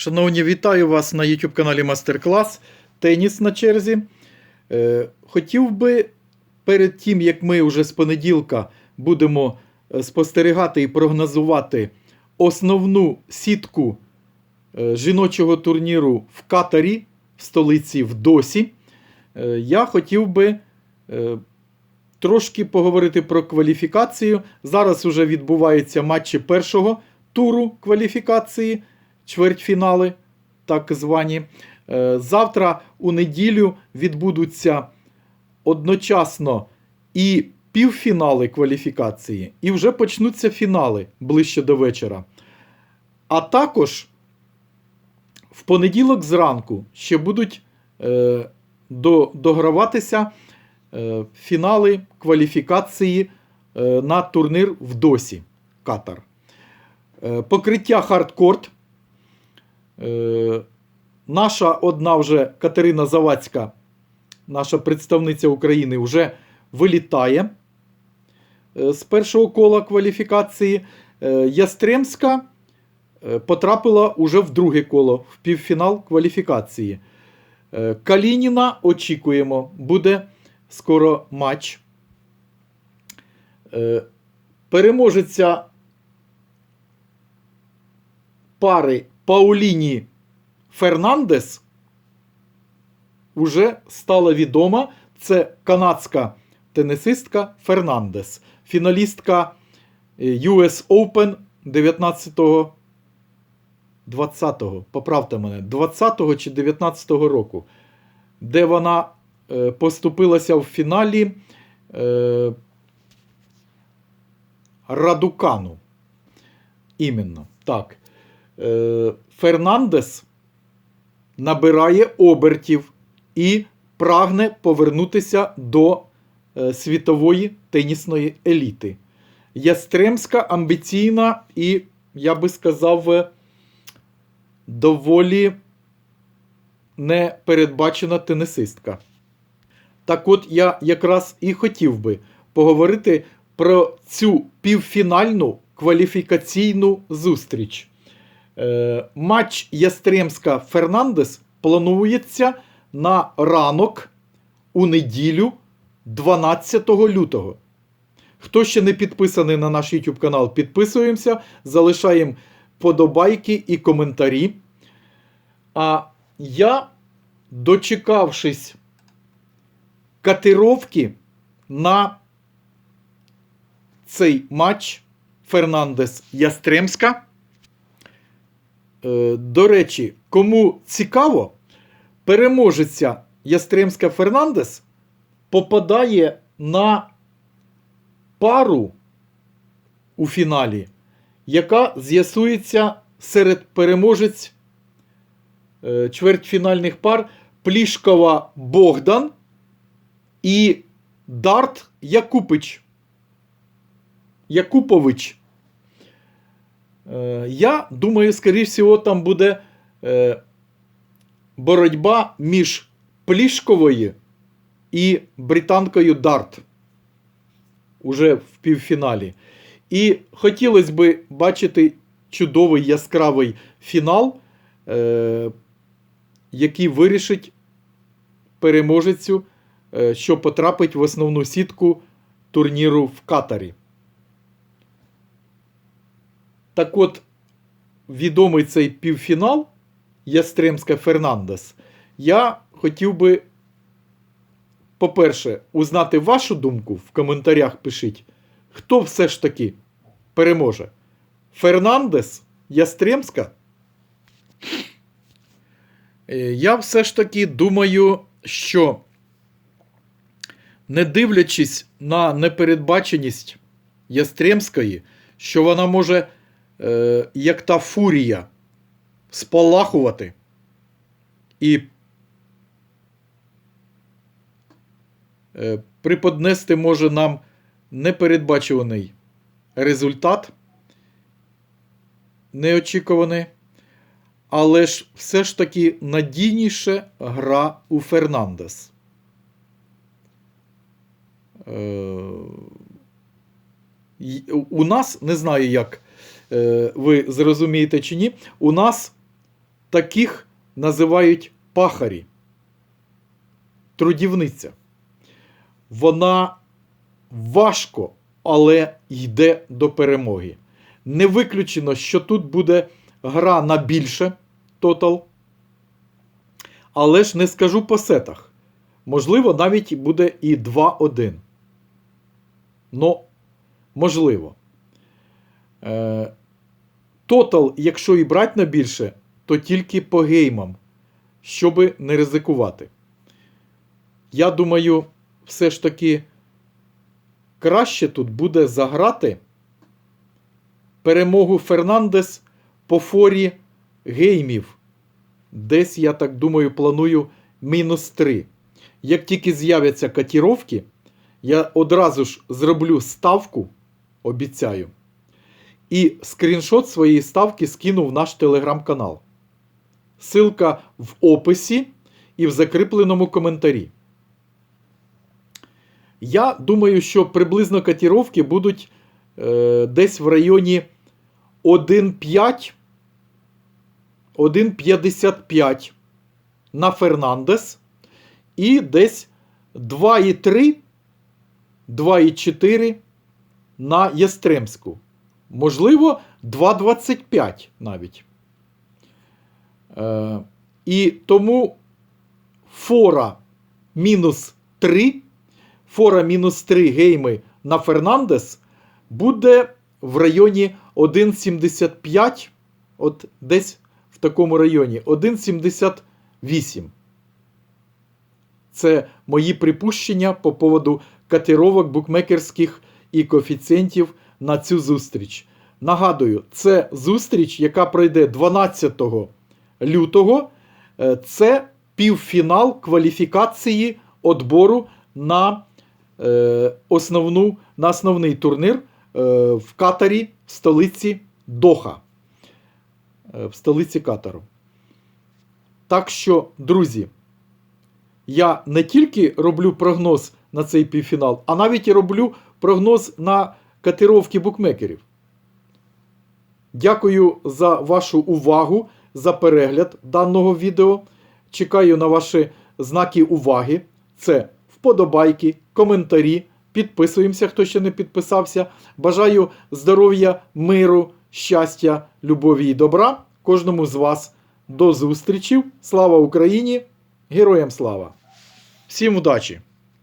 Шановні, вітаю вас на YouTube каналі Мастер-клас Теніс на черзі. Е, хотів би перед тим, як ми вже з понеділка будемо е, спостерігати і прогнозувати основну сітку е, жіночого турніру в Катарі, в столиці в Досі, я хотів би трошки поговорити про кваліфікацію. Зараз вже відбуваються матчі першого туру кваліфікації, чвертьфінали, так звані. Е, Завтра у неділю відбудуться одночасно і півфінали кваліфікації, і вже почнуться фінали ближче до вечора. А також в понеділок зранку ще будуть е, до, дограватися е, фінали кваліфікації е, на турнір в Досі Катар. Е, покриття хардкорт. Е, наша одна вже Катерина Завадська, наша представниця України, вже вилітає е, з першого кола кваліфікації. Е, Ястремська потрапила уже в друге коло, в півфінал кваліфікації. Калініна очікуємо, буде скоро матч. Переможеця пари Пауліні Фернандес уже стала відома. Це канадська тенісистка Фернандес, фіналістка е, US Open 19-го 20-го, поправте мене, 20-го чи 19-го року, де вона е, поступилася в фіналі е, Радукану. Іменно, так. Е, Фернандес набирає обертів і прагне повернутися до е, світової тенісної еліти. Ястремська амбіційна і, я би сказав, е, доволі непередбачена тенісистка. Так от я якраз і хотів би поговорити про цю півфінальну кваліфікаційну зустріч. Е, матч Ястремська Фернандес планується на ранок у неділю 12 лютого. Хто ще не підписаний на наш YouTube канал, підписуємося, залишаємо подобайки і коментарі. А я, дочекавшись катировки на цей матч Фернандес Ястремська. Е, До речі, кому цікаво, переможеця Ястремська Фернандес попадає на пару у фіналі, яка з'ясується серед переможець е, чвертьфінальних пар Плішкова Богдан і Дарт Якупич. Якупович. Е, Я думаю, скоріш всього, там буде е, боротьба між Плішковою і британкою Дарт уже в півфіналі. І хотілося б бачити чудовий яскравий фінал, е, який вирішить переможецю, що потрапить в основну сітку турніру в Катарі. Так от, відомий цей півфінал Ястремська Фернандес, я хотів би, по-перше, узнати вашу думку в коментарях пишіть, хто все ж таки переможе. Фернандес, Ястремська? Е, Я все ж таки думаю, що не дивлячись на непередбаченість Ястремської, що вона може е, як та фурія, спалахувати і е, приподнести може нам непередбачуваний результат, неочікуваний, але ж все ж таки надійніше гра у Фернандес. Е, У нас не знаю, як ви зрозумієте чи ні, у нас Таких називають пахарі. Трудівниця. Вона важко, але йде до перемоги. Не виключено, що тут буде гра на більше тотал. Але ж не скажу по сетах. Можливо, навіть буде і 2-1. Ну, можливо. Е, Тотал, якщо і брати на більше, то тільки по геймам, щоби не ризикувати. Я думаю, все ж таки краще тут буде заграти перемогу Фернандес по форі геймів. Десь, я так думаю, планую мінус 3. Як тільки з'являться котіровки, я одразу ж зроблю ставку, обіцяю. І скріншот своєї ставки скину в наш телеграм-канал. Силка в описі і в закріпленому коментарі. Я думаю, що приблизно котіровки будуть е, десь в районі 1,5 1,55 на Фернандес і десь 2,3 2,4 на Єстремську. Можливо, 2,25 навіть. Е, і тому фора мінус 3, фора мінус 3 гейми на Фернандес буде в районі 1,75, от десь в такому районі 1,78. Це мої припущення по поводу котировок букмекерських і коефіцієнтів на цю зустріч. Нагадую, це зустріч, яка пройде 12 лютого. Е, Це півфінал кваліфікації відбору на, е, основну, на основний турнір е, в Катарі, в столиці Доха. В столиці Катару. Так що, друзі, я не тільки роблю прогноз на цей півфінал, а навіть і роблю прогноз на котировки букмекерів. Дякую за вашу увагу, за перегляд даного відео. Чекаю на ваші знаки уваги. Це вподобайки, коментарі. Підписуємося, хто ще не підписався. Бажаю здоров'я, миру, щастя, любові і добра кожному з вас. До зустрічі. Слава Україні! Героям слава! Всім удачі!